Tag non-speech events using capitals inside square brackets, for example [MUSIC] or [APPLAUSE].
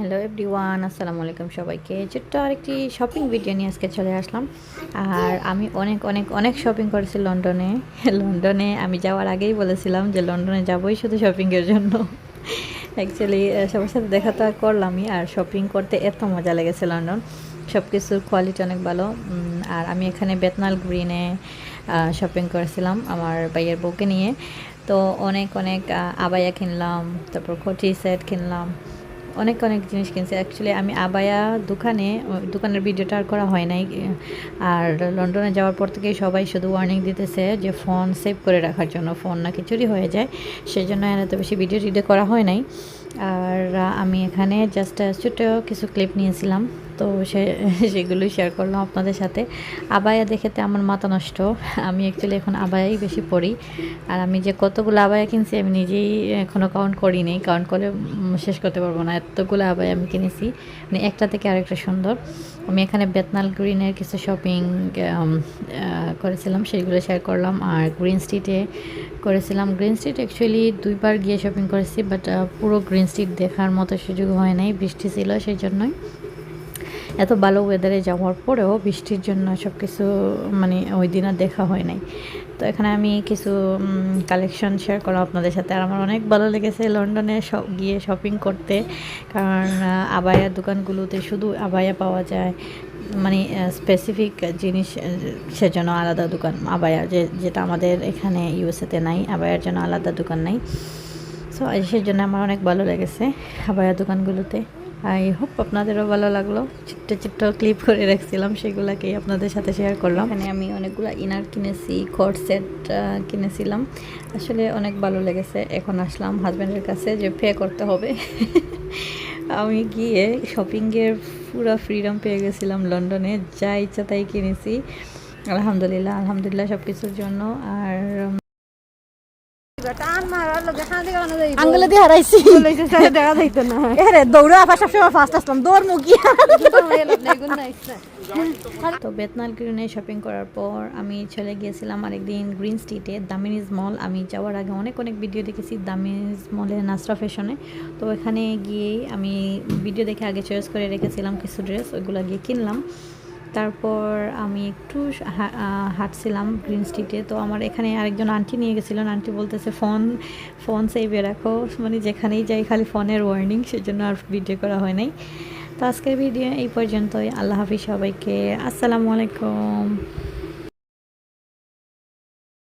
Hello everyone আসসালামু আলাইকুম সবাইকে। ছোট্ট আরেকটি শপিং ভিডিও নিয়ে আজকে চলে আসলাম। আর আমি অনেক অনেক অনেক শপিং করেছি লন্ডনে। লন্ডনে আমি যাওয়ার আগেই বলেছিলাম যে লন্ডনে যাবোই শুধু শপিংয়ের জন্য। অ্যাকচুয়ালি সবার সাথে দেখা তো করলামই, আর শপিং করতে এত মজা লেগেছে লন্ডন। সব কিছুর কোয়ালিটি অনেক ভালো। আর আমি এখানে বেতনাল গ্রিনে শপিং করেছিলাম আমার ভাইয়ের বউকে নিয়ে। তো অনেক অনেক আবায়া কিনলাম, তারপর খটি সেট কিনলাম। অনেক অনেক জিনিস কিনছি। অ্যাকচুয়ালি আমি আবায়া দোকানে দোকানের ভিডিওটা আর করা হয় নাই। আর লন্ডনে যাওয়ার পর থেকেই সবাই শুধু ওয়ার্নিং দিতেছে যে ফোন সেভ করে রাখার জন্য। ফোন নাকি চুরি হয়ে যায় সেই জন্য এত বেশি ভিডিও টিডিও করা হয় নাই। আর আমি এখানে জাস্ট ছোটো কিছু ক্লিপ নিয়েছিলাম। তো সে সেগুলোই শেয়ার করলাম আপনাদের সাথে। আবায়া দেখেতে আমার মাথা নষ্ট। আমি অ্যাকচুয়ালি এখন আবায়াই বেশি পড়ি। আর আমি যে কতগুলো আবায়া কিনছি আমি নিজেই এখনও কাউন্ট করিনি। কাউন্ট করে শেষ করতে পারব না। এতগুলো আবায়া আমি কিনেছি। মানে একটা থেকে আরেকটা সুন্দর। আমি এখানে বেতনাল গ্রিনের কিছু শপিং করেছিলাম। সেইগুলো শেয়ার করলাম। আর গ্রিন স্ট্রিটে করেছিলাম। গ্রিন স্ট্রিট অ্যাকচুয়ালি দুইবার গিয়ে শপিং করেছি বাট পুরো গ্রিন স্ট্রিট দেখার মতো সুযোগ হয় নাই। বৃষ্টি ছিল সেই জন্যই। এত ভালো ওয়েদারে যাওয়ার পরেও বৃষ্টির জন্য সব কিছু মানে ওই দিন আর দেখা হয় নাই। তো এখানে আমি কিছু কালেকশন শেয়ার করলাম আপনাদের সাথে। আর আমার অনেক ভালো লেগেছে লন্ডনে সব, গিয়ে শপিং করতে। কারণ আবায়া দোকানগুলোতে শুধু আবায়া পাওয়া যায়। মানে স্পেসিফিক জিনিস সেজন্য আলাদা দোকান। আবায়া যে, যেটা আমাদের এখানে ইউএসএতে নাই, আবায়ার জন্য আলাদা দোকান নাই। সো সেই জন্য আমার অনেক ভালো লেগেছে আবায়া দোকানগুলোতে। আই হোপ আপনাদেরও ভালো লাগল। ছোট্ট ছোট্ট ক্লিপ করে রাখছিলাম, সেগুলোকেই আপনাদের সাথে শেয়ার করলাম। মানে আমি অনেকগুলো ইনার কিনেছি কোট সেট কিনেছিলাম। আসলে অনেক ভালো লেগেছে। এখন আসলাম হাজব্যান্ডের কাছে যে পে করতে হবে। [LAUGHS] আমি গিয়ে শপিংয়ের পুরো ফ্রিডম পেয়ে গেছিলাম লন্ডনে। যা ইচ্ছা তাই কিনেছি। আলহামদুলিল্লাহ আলহামদুলিল্লাহ সব কিছুর জন্য। আর আঙ্গুলে দিয়ে হারাইছি দেখা যাইতো না। এরে দৌড়ে আবার সবসময় ফার্স্ট আসলাম দৌড় মুখি তো বেতনাল গ্রিনে শপিং করার পর আমি চলে গিয়েছিলাম আরেকদিন গ্রিন স্ট্রিটে দামিনিজ মল আমি যাওয়ার আগে অনেক অনেক ভিডিও দেখেছি দামিনিজ মলের নাসরা ফ্যাশনে তো এখানে গিয়ে আমি ভিডিও দেখে আগে চয়েস করে রেখেছিলাম কিছু ড্রেস ওইগুলো গিয়ে কিনলাম। তারপর আমি একটু হাঁটছিলাম গ্রিন স্ট্রিটে তো আমার এখানে আরেকজন আন্টি নিয়ে গেছিলেন। আন্টি বলতেছে, ফোন ফোন সেভে রাখো। মানে যেখানেই যাই খালি ফোনের ওয়ার্নিং সেজন্য আর ভিডিও করা হয় নাই। তো আজকের ভিডিও এই পর্যন্তই। আল্লাহ হাফিজ সবাইকে। আসসালামু আলাইকুম।